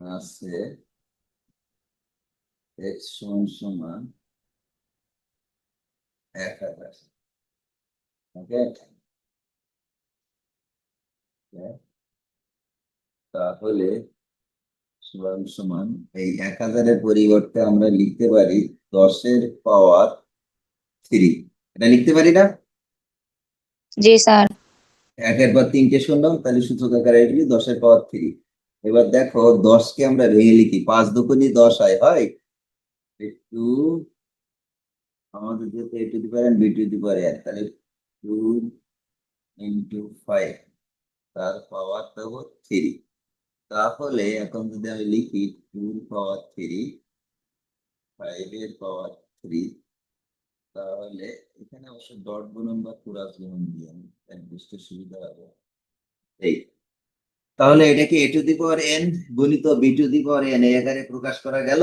আছে এক্স সমান সমান এক হাজার ওকে? তাহলে সমান সমান এই এক হাজারের পরিবর্তে আমরা লিখতে পারি দশের পাওয়ার থ্রি। এটা লিখতে পারি না? জি স্যার। একের পর তিনটে শুনলাম তাহলে সূচক আকারে দশের পাওয়ার থ্রি। এবার দেখো দশকে আমরা ভেঙে লিখি। পাঁচ দুগুণই দশ হয় হয় টু আমাদের যেহেতু A to the power B to the N তাহলে টু ইন্টু ফাইভ তার পাওয়ার দেবো থ্রি তাহলে এখন যদি আমি লিখি টু পাওয়ার থ্রি ফাইভের পাওয়ার থ্রি তাহলে এখানে অবশ্য ডট গুণন বা কুরাস গুণন দিয়ে সুবিধা হবে এই। তাহলে এটাকে A to the power N গুণিত B to the power N এই আকারে প্রকাশ করা গেল?